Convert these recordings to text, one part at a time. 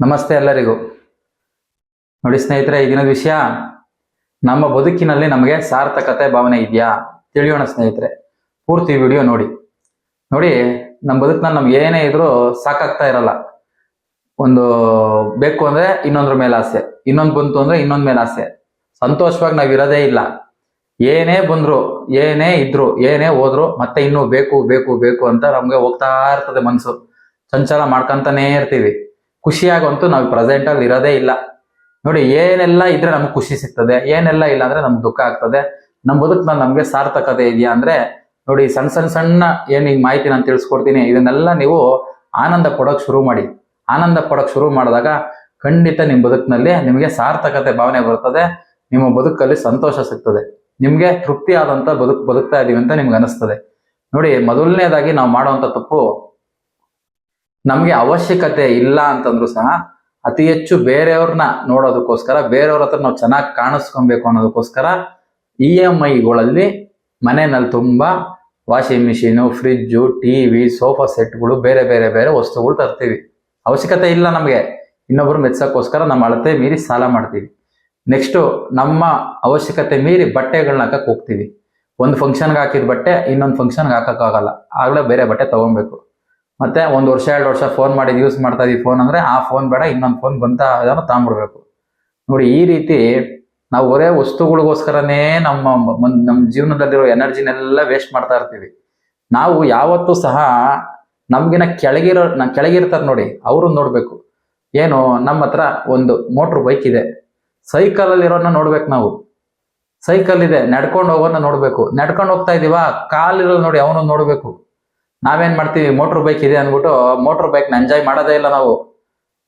ನಮಸ್ತೆ ಎಲ್ಲರಿಗೂ. ನೋಡಿ ಸ್ನೇಹಿತರೆ ಈ ದಿನದ ವಿಷಯ, ನಮ್ಮ ಬದುಕಿನಲ್ಲಿ ನಮಗೆ ಸಾರ್ಥಕತೆ ಭಾವನೆ ಇದೆಯಾ? ತಿಳಿಯೋಣ ಸ್ನೇಹಿತರೆ, ಪೂರ್ತಿ ವಿಡಿಯೋ ನೋಡಿ. ನೋಡಿ, ನಮ್ಮ ಬದುಕಿನಲ್ಲಿ ನಮ್ಗೆ ಏನೇ ಇದ್ರೂ ಸಾಕಾಗ್ತಾ ಇರಲ್ಲ. ಒಂದು ಬೇಕು ಅಂದ್ರೆ ಇನ್ನೊಂದ್ರ ಮೇಲೆ ಆಸೆ, ಇನ್ನೊಂದು ಬಂತು ಅಂದ್ರೆ ಇನ್ನೊಂದ್ ಮೇಲೆ ಆಸೆ. ಸಂತೋಷವಾಗಿ ನಾವ್ ಇರೋದೇ ಇಲ್ಲ. ಏನೇ ಬಂದ್ರು, ಏನೇ ಇದ್ರು, ಏನೇ ಹೋದ್ರು ಮತ್ತೆ ಇನ್ನೂ ಬೇಕು ಬೇಕು ಬೇಕು ಅಂತ ನಮ್ಗೆ ಹೋಗ್ತಾ ಇರ್ತದೆ ಮನ್ಸು. ಸಂಚಾರ ಮಾಡ್ಕೊಂತಾನೇ ಇರ್ತೀವಿ. ಖುಷಿಯಾಗಂತೂ ನಾವು ಪ್ರೆಸೆಂಟ್ ಅಲ್ಲಿ ಇರೋದೇ ಇಲ್ಲ. ನೋಡಿ, ಏನೆಲ್ಲ ಇದ್ರೆ ನಮ್ಗೆ ಖುಷಿ ಸಿಗ್ತದೆ, ಏನೆಲ್ಲ ಇಲ್ಲ ಅಂದ್ರೆ ನಮ್ಗೆ ದುಃಖ ಆಗ್ತದೆ. ನಮ್ಮ ಬದುಕ್ನಲ್ಲಿ ನಮ್ಗೆ ಸಾರ್ಥಕತೆ ಇದೆಯಾ ಅಂದ್ರೆ, ನೋಡಿ ಸಣ್ಣ ಸಣ್ಣ ಸಣ್ಣ ಏನ್ ಈ ಮಾಹಿತಿ ನಾನು ತಿಳಿಸ್ಕೊಡ್ತೀನಿ, ಇದನ್ನೆಲ್ಲ ನೀವು ಆನಂದ ಕೊಡೋಕೆ ಶುರು ಮಾಡಿ. ಆನಂದ ಕೊಡೋಕೆ ಶುರು ಮಾಡಿದಾಗ ಖಂಡಿತ ನಿಮ್ಮ ಬದುಕಿನಲ್ಲಿ ನಿಮಗೆ ಸಾರ್ಥಕತೆ ಭಾವನೆ ಬರ್ತದೆ, ನಿಮ್ಮ ಬದುಕಲ್ಲಿ ಸಂತೋಷ ಸಿಗ್ತದೆ. ನಿಮ್ಗೆ ತೃಪ್ತಿ ಆದಂತ ಬದುಕು, ಬದುಕ್ತಾ ಇದೀವಿ ಅಂತ ನಿಮ್ಗೆ ಅನಿಸ್ತದೆ. ನೋಡಿ, ಮೊದಲನೇದಾಗಿ ನಾವು ಮಾಡುವಂತ ತಪ್ಪು ನಮ್ಗೆ ಅವಶ್ಯಕತೆ ಇಲ್ಲ ಅಂತಂದ್ರು ಸಹ ಅತಿ ಹೆಚ್ಚು ಬೇರೆಯವ್ರನ್ನ ನೋಡೋದಕ್ಕೋಸ್ಕರ, ಬೇರೆಯವ್ರ ಹತ್ರ ನಾವು ಚೆನ್ನಾಗಿ ಕಾಣಿಸ್ಕೊಬೇಕು ಅನ್ನೋದಕ್ಕೋಸ್ಕರ ಇ ಎಂ ಐಗಳಲ್ಲಿ ಮನೆಯಲ್ಲಿ ತುಂಬ washing machine fridge TV sofa ಸೆಟ್ಗಳು ಬೇರೆ ಬೇರೆ ಬೇರೆ ವಸ್ತುಗಳು ತರ್ತೀವಿ. ಅವಶ್ಯಕತೆ ಇಲ್ಲ ನಮಗೆ. ಇನ್ನೊಬ್ರು ಮೆಚ್ಚಕ್ಕೋಸ್ಕರ ನಮ್ಮ ಅಳತೆ ಮೀರಿ ಸಾಲ ಮಾಡ್ತೀವಿ. ನೆಕ್ಸ್ಟು ನಮ್ಮ ಅವಶ್ಯಕತೆ ಮೀರಿ ಬಟ್ಟೆಗಳನ್ನ ಹಾಕಕ್ಕೆ ಹೋಗ್ತೀವಿ. ಒಂದು ಫಂಕ್ಷನ್ಗೆ ಹಾಕಿದ ಬಟ್ಟೆ, ಇನ್ನೊಂದು ಫಂಕ್ಷನ್ಗೆ ಹಾಕೋಕ್ಕಾಗಲ್ಲ. ಆಗಲೇ ಬೇರೆ ಬಟ್ಟೆ ತಗೊಬೇಕು. ಮತ್ತೆ ಒಂದು ವರ್ಷ, ಎರಡು ವರ್ಷ ಫೋನ್ ಮಾಡಿ ಯೂಸ್ ಮಾಡ್ತಾ ಇದೀವಿ ಫೋನ್ ಅಂದ್ರೆ ಆ ಫೋನ್ ಬೇಡ, ಇನ್ನೊಂದು ಫೋನ್ ಬಂತ ಅದನ್ನು ತಗೊಂಡ್ಬಿಡ್ಬೇಕು. ನೋಡಿ, ಈ ರೀತಿ ನಾವು ಒರೇ ವಸ್ತುಗಳಿಗೋಸ್ಕರನೇ ನಮ್ಮ ನಮ್ಮ ಜೀವನದಲ್ಲಿರೋ ಎನರ್ಜಿನೆಲ್ಲ ವೇಸ್ಟ್ ಮಾಡ್ತಾ ಇರ್ತೀವಿ. ನಾವು ಯಾವತ್ತೂ ಸಹ ನಮ್ಗಿನ ಕೆಳಗಿರೋ ಕೆಳಗಿರ್ತಾರೆ ನೋಡಿ ಅವರು ನೋಡ್ಬೇಕು. ಏನು, ನಮ್ಮ ಹತ್ರ ಒಂದು ಮೋಟ್ರ್ ಬೈಕ್ ಇದೆ. ಸೈಕಲ್ ಅಲ್ಲಿರೋನ್ನ ನೋಡ್ಬೇಕು ನಾವು. ಸೈಕಲ್ ಇದೆ, ನಡ್ಕೊಂಡು ಹೋಗೋನ್ನ ನೋಡ್ಬೇಕು. ನಡ್ಕೊಂಡು ಹೋಗ್ತಾ ಇದೀವಾ ಕಾಲಿರೋ ನೋಡಿ ಅವನು ನೋಡ್ಬೇಕು. ನಾವೇನ್ ಮಾಡ್ತೀವಿ? ಮೋಟ್ರ್ ಬೈಕ್ ಇದೆ ಅಂದ್ಬಿಟ್ಟು ಮೋಟ್ರ್ ಬೈಕ್ನ ಎಂಜಾಯ್ ಮಾಡೋದೇ ಇಲ್ಲ ನಾವು.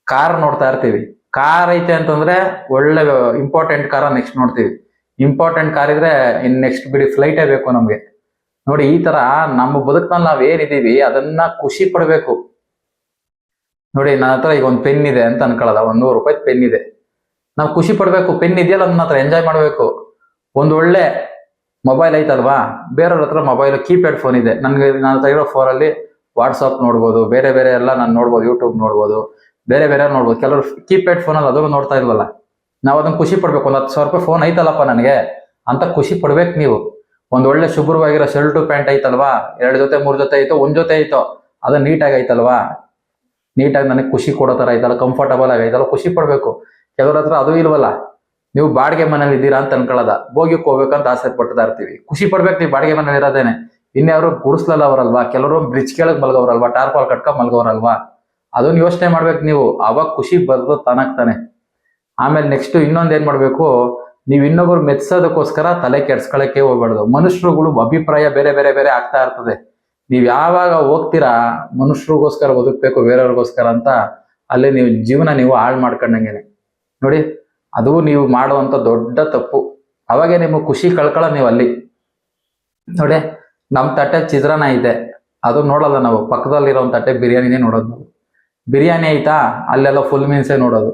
ಕಾರ್ ನೋಡ್ತಾ ಇರ್ತೀವಿ. ಕಾರ್ ಐತೆ ಅಂತಂದ್ರೆ ಒಳ್ಳೆ ಇಂಪಾರ್ಟೆಂಟ್ ಕಾರ ನೆಕ್ಸ್ಟ್ ನೋಡ್ತೀವಿ. ಇಂಪಾರ್ಟೆಂಟ್ ಕಾರ್ ಇದ್ರೆ ಇನ್ ನೆಕ್ಸ್ಟ್ ಬಿಡಿ ಫ್ಲೈಟೇ ಬೇಕು ನಮ್ಗೆ. ನೋಡಿ, ಈ ತರ ನಮ್ಮ ಬದುಕ್ನಲ್ಲಿ ನಾವ್ ಏನಿದೀವಿ ಅದನ್ನ ಖುಷಿ ಪಡ್ಬೇಕು. ನೋಡಿ, ನನ್ನ ಹತ್ರ ಈಗ ಒಂದು ಪೆನ್ ಇದೆ ಅಂತ ಅನ್ಕೊಳ್ಳೋದ. ಒಂದ್ ನೂರು ರೂಪಾಯಿ ಪೆನ್ ಇದೆ. ನಾವು ಖುಷಿ ಪಡ್ಬೇಕು. ಪೆನ್ ಇದೆಯಲ್ಲ ಅದನ್ನ ಹತ್ರ ಎಂಜಾಯ್ ಮಾಡ್ಬೇಕು. ಒಂದ್ ಒಳ್ಳೆ ಮೊಬೈಲ್ ಐತಲ್ವಾ? ಬೇರೆಯವ್ರ ಹತ್ರ ಮೊಬೈಲ್ ಕೀಪ್ಯಾಡ್ ಫೋನ್ ಇದೆ. ನನಗೆ ನಾನು ತೆಗಿರೋ ಫೋನಲ್ಲಿ ವಾಟ್ಸಪ್ ನೋಡ್ಬೋದು, ಬೇರೆ ಬೇರೆ ಎಲ್ಲ ನಾನು ನೋಡ್ಬೋದು ಯೂಟ್ಯೂಬ್ ನೋಡ್ಬೋದು, ಬೇರೆ ಬೇರೆ ನೋಡ್ಬೋದು. ಕೆಲವರು ಕೀಪ್ಯಾಡ್ ಫೋನಲ್ಲಿ ಅದನ್ನು ನೋಡ್ತಾ ಇಲ್ವಲ್ಲ? ನಾವು ಅದನ್ನು ಖುಷಿ ಪಡ್ಬೇಕು. ಒಂದು ಹತ್ತು ಸಾವಿರ ರೂಪಾಯಿ ಫೋನ್ ಐತಲ್ಲಪ್ಪ ನನಗೆ? ಅಂತ ಖುಷಿ ಪಡ್ಬೇಕು ನೀವು. ಒಂದು ಒಳ್ಳೆ ಶುಭ್ರವಾಗಿರೋ ಶರ್ಟು ಪ್ಯಾಂಟ್ ಐತಲ್ವಾ? ಎರಡು ಜೊತೆ, ಮೂರು ಜೊತೆ ಐತೋ, ಒಂದು ಜೊತೆ ಐತೋ, ಅದು ನೀಟಾಗಿ ಐತಲ್ವಾ? ನೀಟಾಗಿ ನನಗೆ ಖುಷಿ ಕೊಡೋ ತರ ಐತಲ್ಲ ಕಂಫರ್ಟಬಲ್ ಆಗಿ ಐತಲ್ಲ, ಖುಷಿ ಪಡ್ಬೇಕು. ಕೆಲವ್ರ ಹತ್ರ ಅದು ಇಲ್ವಲ್ಲ? ನೀವು ಬಾಡಿಗೆ ಮನೇಲಿ ಇದ್ದೀರಾ ಅಂತ ಅನ್ಕೊಳ್ಳೋದ. ಭೋಗಿಕ್ ಹೋಗ್ಬೇಕಂತ ಆಸೆ ಪಟ್ಟದಾ ಇರ್ತೀವಿ. ಖುಷಿ ಪಡ್ಬೇಕು ನೀವು ಬಾಡಿಗೆ ಮನೇಲಿ ಇರೋದೇನೆ. ಇನ್ಯಾರು ಗುಡಿಸ್ಲಲ್ಲ ಅವರಲ್ವಾ ಕೆಲವರು ಬ್ರಿಡ್ಜ್ ಕೆಳಗೆ ಮಲ್ಗವ್ರಲ್ವಾ? ಟಾರ್ಪಾಲ್ ಕಟ್ಕೊಂಡ್ ಮಲ್ಗವ್ರಲ್ವಾ? ಅದನ್ನ ಯೋಚನೆ ಮಾಡ್ಬೇಕು ನೀವು. ಅವಾಗ ಖುಷಿ ಬರ್ತದ ತಾನಾಗ್ತಾನೆ ಆಮೇಲೆ ನೆಕ್ಸ್ಟ್ ಇನ್ನೊಂದ್ ಏನ್ ಮಾಡ್ಬೇಕು? ನೀವು ಇನ್ನೊಬ್ರು ಮೆಚ್ಚೋದಕ್ಕೋಸ್ಕರ ತಲೆ ಕೆಡ್ಸ್ಕೊಳಕ್ಕೆ ಹೋಗ್ಬಾರ್ದು. ಮನುಷ್ಯರುಗಳು ಅಭಿಪ್ರಾಯ ಬೇರೆ ಬೇರೆ ಬೇರೆ ಆಗ್ತಾ ಇರ್ತದೆ. ನೀವು ಯಾವಾಗ ಹೋಗ್ತೀರಾ ಮನುಷ್ಯರಿಗೋಸ್ಕರ ಬದುಕ್ಬೇಕು, ಬೇರೆಯವ್ರಿಗೋಸ್ಕರ ಅಂತ, ಅಲ್ಲಿ ನೀವು ಜೀವನ ನೀವು ಹಾಳು ಮಾಡ್ಕೊಂಡಂಗೆನೆ. ನೋಡಿ ಅದು ನೀವು ಮಾಡುವಂತ ದೊಡ್ಡ ತಪ್ಪು. ಅವಾಗೆ ನಿಮಗೆ ಖುಷಿ ಕಳ್ಕೊಳ್ಳ ನೀವು ಅಲ್ಲಿ. ನೋಡಿ ನಮ್ಮ ತಟ್ಟೆ ಚಿತ್ರಾನ್ನ ಇದೆ ಅದು ನೋಡಲ್ಲ ನಾವು. ಪಕ್ಕದಲ್ಲಿರೋ ತಟ್ಟೆ ಬಿರಿಯಾನಿನೇ ನೋಡೋದು ನಾವು. ಬಿರಿಯಾನಿ ಐತಾ? ಅಲ್ಲೆಲ್ಲ ಫುಲ್ ಮೀನ್ಸೇ ನೋಡೋದು.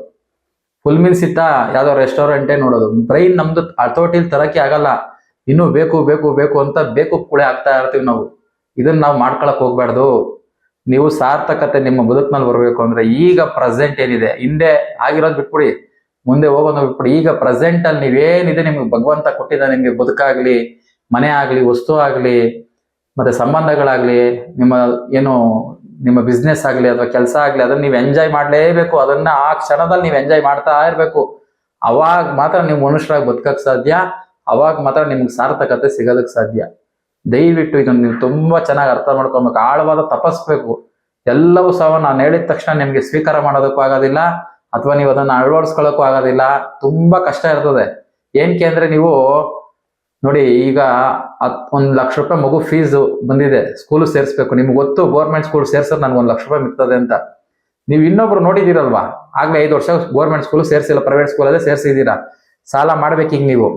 ಫುಲ್ ಮೀನ್ಸ್ ಇತ್ತಾ? ಯಾವ್ದೋ ರೆಸ್ಟೋರೆಂಟೇ ನೋಡೋದು. ಬ್ರೈನ್ ನಮ್ದು ಹತೋಟಿಲ್ ತರಕ್ಕೆ ಆಗಲ್ಲ. ಇನ್ನೂ ಬೇಕು ಬೇಕು ಬೇಕು ಅಂತ ಬೇಕು ಕುಳೆ ಆಗ್ತಾ ಇರ್ತೀವಿ ನಾವು. ಇದನ್ನ ನಾವು ಮಾಡ್ಕೊಳಕ್ ಹೋಗ್ಬಾರ್ದು ನೀವು ಸಾರ್ಥಕತೆ ನಿಮ್ಮ ಬದುಕಿನಲ್ಲಿ ಬರಬೇಕು ಅಂದ್ರೆ ಈಗ ಪ್ರೆಸೆಂಟ್ ಏನಿದೆ? ಹಿಂದೆ ಆಗಿರೋದು ಬಿಟ್ಬಿಡಿ. ಮುಂದೆ ಹೋಗೋದು ಬಿಟ್ಬಿಡಿ ಈಗ ಪ್ರೆಸೆಂಟ್ ಅಲ್ಲಿ ನೀವೇನಿದೆ ನಿಮ್ಗೆ ಭಗವಂತ ಕೊಟ್ಟಿದ್ದ ನಿಮ್ಗೆ ಬದುಕಾಗ್ಲಿ, ಮನೆ ಆಗ್ಲಿ, ವಸ್ತು ಆಗ್ಲಿ, ಮತ್ತೆ ಸಂಬಂಧಗಳಾಗ್ಲಿ, ನಿಮ್ಮ ಏನು, ನಿಮ್ಮ ಬಿಸ್ನೆಸ್ ಆಗ್ಲಿ ಅಥವಾ ಕೆಲಸ ಆಗ್ಲಿ, ಅದನ್ನ ನೀವು ಎಂಜಾಯ್ ಮಾಡಲೇಬೇಕು. ಅದನ್ನ ಆ ಕ್ಷಣದಲ್ಲಿ ನೀವು ಎಂಜಾಯ್ ಮಾಡ್ತಾ ಇರ್ಬೇಕು. ಅವಾಗ ಮಾತ್ರ ನೀವು ಮನುಷ್ಯರಾಗಿ ಬದುಕಕ್ ಸಾಧ್ಯ. ಅವಾಗ ಮಾತ್ರ ನಿಮ್ಗೆ ಸಾರ್ಥಕತೆ ಸಿಗೋದಕ್ಕೆ ಸಾಧ್ಯ. ದಯವಿಟ್ಟು ಇದನ್ನ ನೀವು ತುಂಬಾ ಚೆನ್ನಾಗಿ ಅರ್ಥ ಮಾಡ್ಕೊಬೇಕು. ಆಳವಾದ ತಪಸ್ಬೇಕು ಎಲ್ಲವೂ ಸಹ ನಾನು ಹೇಳಿದ ತಕ್ಷಣ ನಿಮ್ಗೆ ಸ್ವೀಕಾರ ಮಾಡೋದಕ್ಕೂ ಆಗೋದಿಲ್ಲ. ಅಥವಾ ನೀವು ಅದನ್ನ ಅಳವಡಿಸ್ಕೊಳ್ಳೋಕ್ಕೂ ಆಗೋದಿಲ್ಲ, ತುಂಬಾ ಕಷ್ಟ ಇರ್ತದೆ. ಏನಕ್ಕೆ ಅಂದ್ರೆ ನೀವು, ನೋಡಿ ಈಗ ಒಂದ್ ಲಕ್ಷ ರೂಪಾಯಿ ಮಗು ಫೀಸ್ ಬಂದಿದೆ ಸ್ಕೂಲ್ ಸೇರಿಸ್ಬೇಕು. ನಿಮ್ಗೆ ಗೊತ್ತು ಗೌರ್ಮೆಂಟ್ ಸ್ಕೂಲ್ ಸೇರ್ಸೋದು ನನ್ಗೆ ಒಂದ್ ಲಕ್ಷ ರೂಪಾಯಿ ಮಿಗ್ತದೆ ಅಂತ. ನೀವು ಇನ್ನೊಬ್ರು ನೋಡಿದಿರಲ್ವಾ? ಆಗ್ಲೇ ಐದು ವರ್ಷ ಗೌರ್ಮೆಂಟ್ ಸ್ಕೂಲ್ ಸೇರಿಸಿಲ್ಲ ಪ್ರೈವೇಟ್ ಸ್ಕೂಲ್ ಅದೇ ಸೇರ್ಸಿದ್ದೀರಾ ಸಾಲ ಮಾಡ್ಬೇಕು ಈಗ ನೀವು.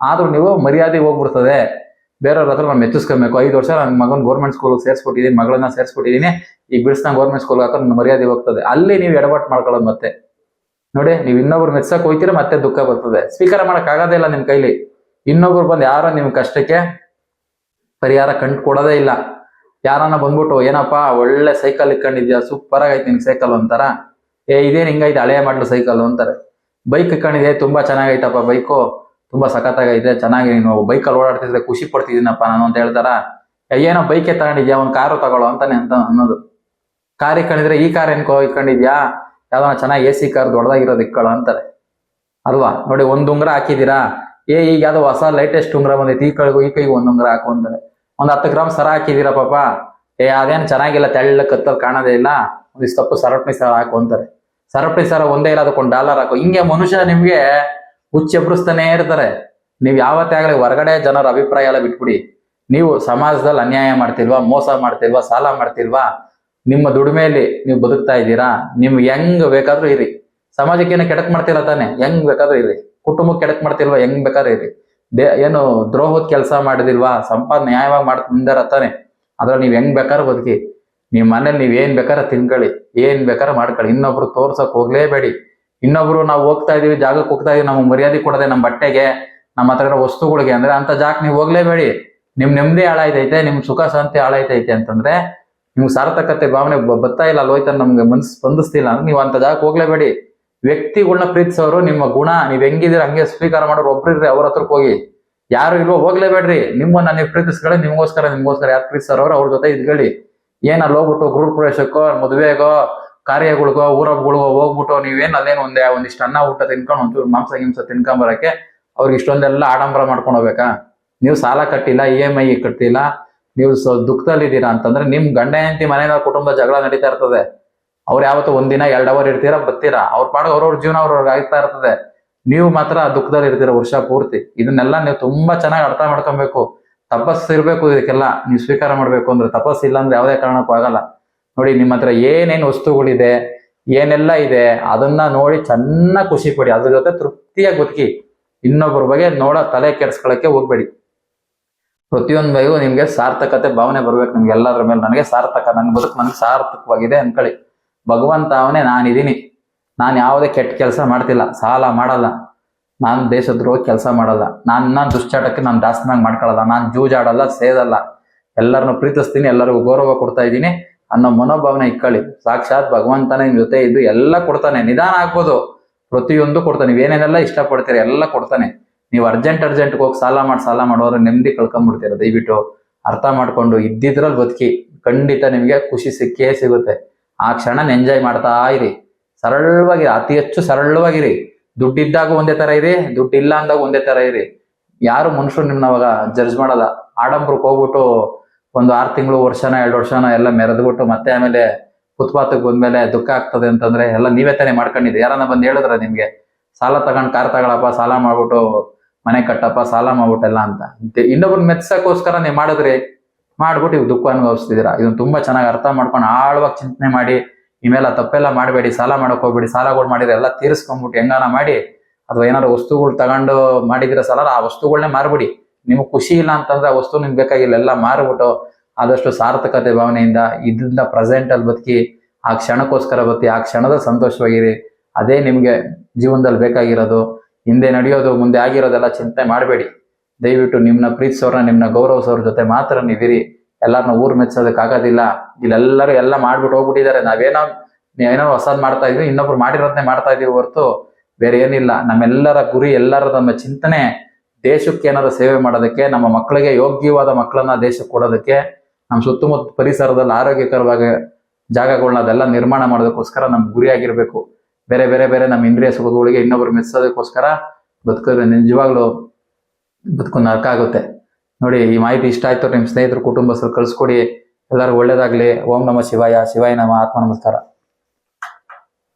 ಆದ್ರೂ ನೀವು ಮರ್ಯಾದೆ ಹೋಗ್ಬಿಡ್ತದೆ. ಬೇರೆಯವ್ರ ಹತ್ರ ನಾನು ಮೆಚ್ಚಿಸ್ಕೊಬೇಕು. ಐದು ವರ್ಷ ನನ್ನ ಮಗನ ಗೌರ್ಮೆಂಟ್ ಸ್ಕೂಲ್ ಸೇರಿಸ್ಬಿಟ್ಟಿದ್ದೀನಿ ಮಗಳನ್ನ ಸೇರಿಸ್ಬಿಟ್ಟಿದ್ದೀನಿ ಈಗ ಬಿಡಿಸ್ತಾ ಗೌರ್ಮೆಂಟ್ ಸ್ಕೂಲ್ ಹಾಕೋ ನನ್ನ ಮರ್ಯಾದೆ ಹೋಗ್ತದೆ. ಅಲ್ಲಿ ನೀವು ಎಡವಟ್ ಮಾಡ್ಕೊಳ್ಳೋದು ಮತ್ತೆ. ನೋಡಿ ನೀವು ಇನ್ನೊಬ್ರು ಮೆಚ್ಚಕ್ ಹೋಗ್ತೀರಾ ಮತ್ತೆ ದುಃಖ ಬರ್ತದೆ. ಸ್ವೀಕಾರ ಮಾಡಕ್ ಆಗೋದೇ ಇಲ್ಲ ನಿಮ್ ಕೈಲಿ. ಇನ್ನೊಬ್ರು ಬಂದು ಯಾರೋ ನಿಮ್ ಕಷ್ಟಕ್ಕೆ ಪರಿಹಾರ ಕಂಡು ಕೊಡೋದೇ ಇಲ್ಲ. ಯಾರನ್ನ ಬಂದ್ಬಿಟ್ಟು ಏನಪ್ಪಾ ಒಳ್ಳೆ ಸೈಕಲ್ ಇಟ್ಕೊಂಡಿದ್ಯಾ ಸೂಪರ್ ಆಗೈತೆ ನಿನ್ ಸೈಕಲ್ ಅಂತಾರ ಏ ಇದೇನ್ ಹಿಂಗೈತೆ ಹಳೆಯ ಮಾಡ್ಲು ಸೈಕಲ್ ಅಂತಾರೆ. ಬೈಕ್ ಇಟ್ಕೊಂಡಿದೆ ತುಂಬಾ ಚೆನ್ನಾಗೈತಪ್ಪ ಬೈಕು ತುಂಬಾ ಸಖತ್ತಾಗೈತೆ ಚೆನ್ನಾಗಿ ನೀನು ಬೈಕಲ್ಲಿ ಓಡಾಡ್ತಿದ್ರೆ ಖುಷಿ ಪಡ್ತಿದ್ದೀನಪ್ಪ ನಾನು ಅಂತ ಹೇಳ್ತಾರ? "ಏ, ಏನೋ ಬೈಕೆ ತಗೊಂಡಿದ್ಯಾ ಒಂದ್ ಕಾರು ತಗೊಳ್ಳೋ ಅಂತಾನೆ ಅಂತ ಅನ್ನೋದು. ಕಾರ್ ಇಟ್ಕೊಂಡಿದ್ರೆ ಈ ಕಾರ್ ಏನ್ಕೋ ಇಟ್ಕೊಂಡಿದ್ಯಾ? ಯಾವ್ದೋ ಚೆನ್ನಾಗಿ ಎ ಸಿ ಕಾರ್ ದೊಡ್ಡದಾಗಿರೋದು ಇಕ್ಕಳ ಅಂತಾರೆ. ಅಲ್ವಾ? ನೋಡಿ, ಒಂದ್ ಉಂಗ್ರ ಹಾಕಿದ್ದೀರಾ ಏ, ಈಗ ಯಾವ್ದೋ ಹೊಸ ಲೇಟೆಸ್ಟ್ ಉಂಗ್ರ ಬಂದೈತಿ, ಈ ಕೈಗೂ ಈ ಕೈಗೂ ಒಂದ್ ಉಂಗ್ರ ಹಾಕು ಅಂತಾರೆ. ಒಂದ್ ಹತ್ತು ಗ್ರಾಮ್ ಸರ ಹಾಕಿದ್ದೀರಾ ಪಾಪ? ಏ, ಅದೇನ್ ಚೆನ್ನಾಗಿಲ್ಲ ತೆಳ್ಳ ಕತ್ತಲ್ ಕಾಣೋದೇ ಇಲ್ಲ. ಒಂದಿಷ್ಟು ತಪ್ಪು ಸರಪಣಿ ಸರ ಹಾಕು ಅಂತಾರೆ. ಸರಪಣಿ ಸರ ಒಂದೇ ಇಲ್ಲ ಅದಕ್ಕೊಂದು ಡಾಲರ್ ಹಾಕು. ಹಿಂಗೆ ಮನುಷ್ಯ ನಿಮ್ಗೆ ಹುಚ್ಚೆಬ್ರಿಸ್ತಾನೆ ಇರ್ತಾರೆ. ನೀವ್ ಯಾವತ್ತೇ ಆಗಲಿ ಹೊರಗಡೆ ಜನರ ಅಭಿಪ್ರಾಯ ಎಲ್ಲ ಬಿಟ್ಬಿಡಿ. ನೀವು ಸಮಾಜದಲ್ಲಿ ಅನ್ಯಾಯ ಮಾಡ್ತಿಲ್ವಾ, ಮೋಸ ಮಾಡ್ತಿಲ್ವಾ, ಸಾಲ ಮಾಡ್ತಿಲ್ವಾ? ನಿಮ್ಮ ದುಡಿಮೆಯಲ್ಲಿ ನೀವು ಬದುಕ್ತಾ ಇದ್ದೀರಾ? ನಿಮ್ಗೆ ಹೆಂಗ್ ಬೇಕಾದ್ರೂ ಇರಿ. ಸಮಾಜಕ್ಕೆ ಏನೋ ಕೆಡಕ್ ಮಾಡ್ತಿಲ್ಲ ತಾನೆ. ಹೆಂಗ್ ಬೇಕಾದ್ರೂ ಇರಿ. ಕುಟುಂಬಕ್ಕೆ ಕೆಡಕ್ ಮಾಡ್ತಿಲ್ವಾ? ಹೆಂಗ್ ಬೇಕಾದ್ರೂ ಇರಿ. ದೇ, ಏನು ದ್ರೋಹದ ಕೆಲಸ ಮಾಡಿದಿಲ್ವಾ? ಸಂಪಾದ ನ್ಯಾಯವಾಗಿ ಮಾಡ್ ತಾನೆ. ಅದ್ರಲ್ಲಿ ನೀವು ಹೆಂಗ್ ಬೇಕಾದ್ರೂ ಬದುಕಿ. ನಿಮ್ ಮನೇಲಿ ನೀವ್ ಏನ್ ಬೇಕಾದ್ರೆ ತಿನ್ಕೊಳ್ಳಿ. ಏನ್ ಬೇಕಾರ ಮಾಡ್ಕೊಳ್ಳಿ. ಇನ್ನೊಬ್ರು ತೋರ್ಸಕ್ ಹೋಗ್ಲೇಬೇಡಿ. ಇನ್ನೊಬ್ರು ನಾವು ಹೋಗ್ತಾ ಇದೀವಿ, ಜಾಗಕ್ಕೆ ಹೋಗ್ತಾ ಇದೀವಿ, ನಮ್ಗೆ ಮರ್ಯಾದೆ ಕೊಡದೆ ನಮ್ಮ ಬಟ್ಟೆಗೆ, ನಮ್ಮ ಹತ್ರ ಇರೋ ವಸ್ತುಗಳಿಗೆ. ಅಂದ್ರೆ ಅಂತ ಜಾಗ ನೀವು ಹೋಗ್ಲೇಬೇಡಿ. ನಿಮ್ ನೆಮ್ಮದಿ ಹಾಳಾಯ್ತೈತೆ, ನಿಮ್ ಸುಖ ಶಾಂತಿ ಹಾಳಾಯ್ತೈತೆ ಅಂತಂದ್ರೆ ನಿಮ್ಗೆ ಸಾರ್ಥಕತೆ ಭಾವನೆ ಬರ್ತಾ ಇಲ್ಲ ಅಲ್ವೈತ ನಮ್ಗೆ ಮನ್ಸ್ ಸ್ಪಂದಿಸ್ತಿಲ್ಲ ಅಂದ್ರೆ ನೀವು ಅಂತ ಜಾಗಕ್ಕೆ ಹೋಗ್ಲೇಬೇಡಿ. ವ್ಯಕ್ತಿಗಳನ್ನ ಪ್ರೀತಿಸೋರು ನಿಮ್ಮ ಗುಣ, ನೀವ್ ಹೆಂಗಿದ್ರೆ ಹಂಗೆ ಸ್ವೀಕಾರ ಮಾಡೋರು ಒಬ್ರಿರ್ರಿ ಅವ್ರ ಹತ್ರಕ್ಕೆ ಹೋಗಿ. ಯಾರು ಇಲ್ವೋ ಹೋಗ್ಲೇಬೇಡ್ರಿ. ನಿಮ್ಮನ್ನ ನೀವು ಪ್ರೀತಿಸ್ಕೊಳ್ಳಿ, ನಿಮ್ಗೋಸ್ಕರ ನಿಮ್ಗೋಸ್ಕರ ಯಾರು ಪ್ರೀತಿಸೋರು ಅವ್ರ ಜೊತೆ ಇದ್ಕೊಳ್ಳಿ ಏನಲ್ಲಿ ಹೋಗ್ಬಿಟ್ಟು ಗೃಹ ಪ್ರವೇಶಕ್ಕೋ, ಮದುವೆಗೋ, ಕಾರ್ಯಗಳಿಗೋ, ಊರಬ್ಗಳಿಗೋ ಹೋಗ್ಬಿಟ್ಟು ನೀವೇನ್ ಅಲ್ಲೇನು ಒಂದೇ ಒಂದಿಷ್ಟು ಅನ್ನ, ಊಟ ತಿನ್ಕೊಂಡು ಒಂಚೂರು ಮಾಂಸ, ಗಿಂಸ ಬರೋಕೆ ಅವ್ರಿಗೆ ಇಷ್ಟೊಂದೆಲ್ಲ ಆಡಂಬರ ಮಾಡ್ಕೊಂಡು ಹೋಗ್ಬೇಕಾ? ನೀವು ಸಾಲ ಕಟ್ಟಿಲ್ಲ, ಇ ಎಂ ಐ ಕಟ್ಟಿಲ್ಲ ನೀವು ದುಃಖದಲ್ಲಿ ಇದ್ದೀರಾ ಅಂತಂದ್ರೆ ನಿಮ್ ಗಂಡ ಹೆಂಡತಿ ಮನೆಯವ್ರ ಕುಟುಂಬ ಜಗಳ ನಡೀತಾ ಇರ್ತದೆ. ಅವ್ರು ಯಾವತ್ತೂ ಒಂದಿನ ಎರಡು ಅವರ್ ಇರ್ತೀರಾ, ಬರ್ತೀರಾ? ಅವ್ರ ಪಾಡ ಅವ್ರವ್ರ ಜೀವನ ಅವ್ರವ್ರಿಗೆ ಆಗ್ತಾ ಇರ್ತದೆ. ನೀವು ಮಾತ್ರ ದುಃಖದಲ್ಲಿ ಇರ್ತೀರಾ ವರ್ಷ ಪೂರ್ತಿ. ಇದನ್ನೆಲ್ಲ ನೀವು ತುಂಬಾ ಚೆನ್ನಾಗಿ ಅರ್ಥ ಮಾಡ್ಕೊಬೇಕು. ತಪಸ್ಸು ಇರ್ಬೇಕು ಇದಕ್ಕೆಲ್ಲ. ನೀವು ಸ್ವೀಕಾರ ಮಾಡ್ಬೇಕು ಅಂದ್ರೆ ತಪಸ್ಸು ಅಂದ್ರೆ ಯಾವುದೇ ಕಾರಣಕ್ಕೂ ಆಗಲ್ಲ. ನೋಡಿ, ನಿಮ್ಮ ಹತ್ರ ಏನೇನು ವಸ್ತುಗಳಿದೆ, ಏನೆಲ್ಲ ಇದೆ, ಅದನ್ನ ನೋಡಿ ಚೆನ್ನಾಗಿ ಖುಷಿ ಪಡಿ. ಅದ್ರ ಜೊತೆ ತೃಪ್ತಿಯಾಗಿ ಬದುಕಿ. ಇನ್ನೊಬ್ಬರ ಬಗ್ಗೆ ನೋಡೋ ತಲೆ ಕೆಡ್ಸ್ಕೊಳಕ್ಕೆ ಹೋಗ್ಬೇಡಿ. ಪ್ರತಿಯೊಂದು ಮೇಗೂ ನಿಮ್ಗೆ ಸಾರ್ಥಕತೆ ಭಾವನೆ ಬರ್ಬೇಕು ನಿಮ್ಗೆ ಎಲ್ಲರ ಮೇಲೆ. ನನಗೆ ಸಾರ್ಥಕ, ನನ್ ಬದುಕು ನನ್ಗೆ ಸಾರ್ಥಕವಾಗಿದೆ ಅನ್ಕೊಳ್ಳಿ. ಭಗವಂತ ಅವನೇ ನಾನಿದ್ದೀನಿ ನಾನು ಯಾವುದೇ ಕೆಟ್ಟ ಕೆಲಸ ಮಾಡ್ತಿಲ್ಲ. ಸಾಲ ಮಾಡಲ್ಲ. ನಾನು ದೇಶದ್ರೋಹ ಕೆಲಸ ಮಾಡಲ್ಲ. ನಾನು ದುಶ್ಚಾಟಕ್ಕೆ ನಾನು ದಾಸನಾಗಿ ಮಾಡ್ಕೊಳ್ಳಲ್ಲ. ನಾನು ಜೂಜಾಡಲ್ಲ, ಸೇದಲ್ಲ. ಎಲ್ಲರನ್ನು ಪ್ರೀತಿಸ್ತೀನಿ, ಎಲ್ಲರಿಗೂ ಗೌರವ ಕೊಡ್ತಾ ಇದ್ದೀನಿ ಅನ್ನೋ ಮನೋಭಾವನೆ ಇಟ್ಕೊಳ್ಳಿ ಸಾಕ್ಷಾತ್ ಭಗವಂತನೇ ನಿಮ್ ಜೊತೆ ಇದ್ದು ಎಲ್ಲ ಕೊಡ್ತಾನೆ. ನಿಧಾನ ಆಗ್ಬೋದು. ಪ್ರತಿಯೊಂದು ಕೊಡ್ತಾನೆ. ನೀವು ಏನೇನೆಲ್ಲ ಇಷ್ಟಪಡ್ತೀರಿ ಎಲ್ಲ ಕೊಡ್ತಾನೆ. ನೀವು ಅರ್ಜೆಂಟ್ ಅರ್ಜೆಂಟ್ ಹೋಗಿ ಸಾಲ ಮಾಡಿ, ಸಾಲ ಮಾಡೋರು ನೆಮ್ಮದಿ ಕಳ್ಕೊಂಡ್ಬಿಡ್ತೀರ ದಯವಿಟ್ಟು ಅರ್ಥ ಮಾಡ್ಕೊಂಡು ಇದ್ದಿದ್ರಲ್ಲಿ ಬದುಕಿ ಖಂಡಿತ ನಿಮಗೆ ಖುಷಿ ಸಿಕ್ಕೇ ಸಿಗುತ್ತೆ. ಆ ಕ್ಷಣ ಎಂಜಾಯ್ ಮಾಡ್ತಾ ಇರಿ. ಸರಳವಾಗಿ, ಅತಿ ಹೆಚ್ಚು ಸರಳವಾಗಿರಿ. ದುಡ್ಡಿದ್ದಾಗ ಒಂದೇ ತರ ಇರಿ ದುಡ್ಡು ಇಲ್ಲ ಅಂದಾಗ ಒಂದೇ ತರ ಇರಿ. ಯಾರು ಮನುಷ್ಯರು ನಿಮ್ನ ಅವಾಗ ಜಡ್ಜ್ ಮಾಡಲ್ಲ. ಆಡಂಬರಕ್ಕೆ ಹೋಗ್ಬಿಟ್ಟು ಒಂದು ಆರು ತಿಂಗಳು, ವರ್ಷನ, ಎರಡು ವರ್ಷನ ಎಲ್ಲ ಮೆರೆದ್ಬಿಟ್ಟು ಮತ್ತೆ ಆಮೇಲೆ ಫುಟ್ಪಾತ್ಗೆ ಬಂದ್ಮೇಲೆ ದುಃಖ ಆಗ್ತದೆ ಅಂತಂದ್ರೆ ಎಲ್ಲ ನೀವೇ ತಾನೇ ಮಾಡ್ಕೊಂಡಿದ್ದೆ. ಯಾರನ್ನ ಬಂದು ಹೇಳಿದ್ರ ನಿಮ್ಗೆ? ಸಾಲ ತಗೊಂಡ್, ಕಾರ್ ತಗೊಳಪ್ಪ, ಸಾಲ ಮಾಡ್ಬಿಟ್ಟು ಮನೆ ಕಟ್ಟಪ್ಪ, ಸಾಲ ಮಾಡ್ಬಿಟ್ಟೆಲ್ಲ ಅಂತ. ಇನ್ನೊಬ್ರು ಮೆತ್ಸಕ್ಕೋಸ್ಕರ ನೀವು ಮಾಡಿದ್ರಿ ಮಾಡ್ಬಿಟ್ಟು ಇವ್ ದುಃಖ ಅನುಭವಿಸ್ತಿದ್ದೀರಾ? ಇದನ್ನ ತುಂಬಾ ಚೆನ್ನಾಗಿ ಅರ್ಥ ಮಾಡ್ಕೊಂಡು ಆಳವಾಗಿ ಚಿಂತನೆ ಮಾಡಿ ಇವೆಲ್ಲ ತಪ್ಪೆಲ್ಲ ಮಾಡಬೇಡಿ, ಸಾಲ ಮಾಡಕ್ ಹೋಗ್ಬೇಡಿ, ಸಾಲಗಳು ಮಾಡಿದ್ರೆ ಎಲ್ಲ ತೀರಿಸ್ಕೊಂಡ್ಬಿಟ್ಟು ಹೆಂಗಾನ ಮಾಡಿ, ಅಥವಾ ಏನಾದ್ರು ವಸ್ತುಗಳು ತಗೊಂಡು ಮಾಡಿದ್ರೆ ಸಾಲ ಆ ವಸ್ತುಗಳನ್ನೇ ಮಾರ್ಬಿಡಿ. ನಿಮ್ಗೆ ಖುಷಿ ಇಲ್ಲ ಅಂತಂದ್ರೆ ಆ ವಸ್ತು ನಿಮ್ಗೆ ಬೇಕಾಗಿಲ್ಲ, ಎಲ್ಲ ಮಾರ್ಬಿಟ್ಟು ಆದಷ್ಟು ಸಾರ್ಥಕತೆ ಭಾವನೆಯಿಂದ ಇದರಿಂದ ಪ್ರೆಸೆಂಟ್ ಅಲ್ಲಿ ಬದುಕಿ, ಆ ಕ್ಷಣಕ್ಕೋಸ್ಕರ ಬತ್ತಿ ಆ ಕ್ಷಣದ ಸಂತೋಷವಾಗಿರಿ. ಅದೇ ನಿಮ್ಗೆ ಜೀವನದಲ್ಲಿ ಬೇಕಾಗಿರೋದು. ಹಿಂದೆ ನಡೆಯೋದು, ಮುಂದೆ ಆಗಿರೋದೆಲ್ಲ ಚಿಂತೆ ಮಾಡಬೇಡಿ. ದಯವಿಟ್ಟು ನಿಮ್ಮನ್ನ ಪ್ರೀತಿಸೋರ್ನ ನಿಮ್ಮನ್ನ ಗೌರವಿಸೋರ ಜೊತೆ ಮಾತ್ರ ನೀವಿರಿ ಎಲ್ಲರನ್ನ ಊರು ಮೆಚ್ಚೋದಕ್ಕೆ ಆಗೋದಿಲ್ಲ. ಇಲ್ಲೆಲ್ಲರೂ ಎಲ್ಲ ಮಾಡ್ಬಿಟ್ಟು ಹೋಗ್ಬಿಟ್ಟಿದ್ದಾರೆ. ನಾವೇನೋ ಏನೋ ಹೊಸದ್ ಮಾಡ್ತಾ ಇದೀವಿ, ಇನ್ನೊಬ್ರು ಮಾಡಿರೋದನ್ನೇ ಮಾಡ್ತಾ ಇದೀವಿ ಹೊರತು ಬೇರೆ ಏನಿಲ್ಲ. ನಮ್ಮೆಲ್ಲರ ಗುರಿ, ಎಲ್ಲರ ನಮ್ಮ ಚಿಂತನೆ, ದೇಶಕ್ಕೆ ಏನಾದ್ರು ಸೇವೆ ಮಾಡೋದಕ್ಕೆ, ನಮ್ಮ ಮಕ್ಕಳಿಗೆ ಯೋಗ್ಯವಾದ ಮಕ್ಕಳನ್ನ ದೇಶಕ್ಕೆ ಕೊಡೋದಕ್ಕೆ, ನಮ್ಮ ಸುತ್ತಮುತ್ತ ಪರಿಸರದಲ್ಲಿ ಆರೋಗ್ಯಕರವಾಗಿ ಜಾಗಗಳನ್ನ ಅದೆಲ್ಲ ನಿರ್ಮಾಣ ಮಾಡೋದಕ್ಕೋಸ್ಕರ ನಮ್ಮ ಗುರಿಯಾಗಿರ್ಬೇಕು ಬೇರೆ ಬೇರೆ ಬೇರೆ ನಮ್ಮ ಇಂದ್ರಿಯ ಸುಖಗಳಿಗೆ ಇನ್ನೊಬ್ರು ಮೆಚ್ಚೋದಕ್ಕೋಸ್ಕರ ಬದುಕಿದ್ರೆ ನಿಜವಾಗ್ಲೂ ಬದುಕು ನರಕ ಆಗುತ್ತೆ. ನೋಡಿ, ಈ ಮಾಹಿತಿ ಇಷ್ಟ ಆಯ್ತು ನಿಮ್ಮ ಸ್ನೇಹಿತರು, ಕುಟುಂಬಸ್ಥರು ಕಳಿಸ್ಕೊಡಿ. ಎಲ್ಲರೂ ಒಳ್ಳೇದಾಗ್ಲಿ. ಓಂ ನಮ ಶಿವಾಯ. ಶಿವಾಯ ನಮ. ಆತ್ಮ ನಮಸ್ಕಾರ.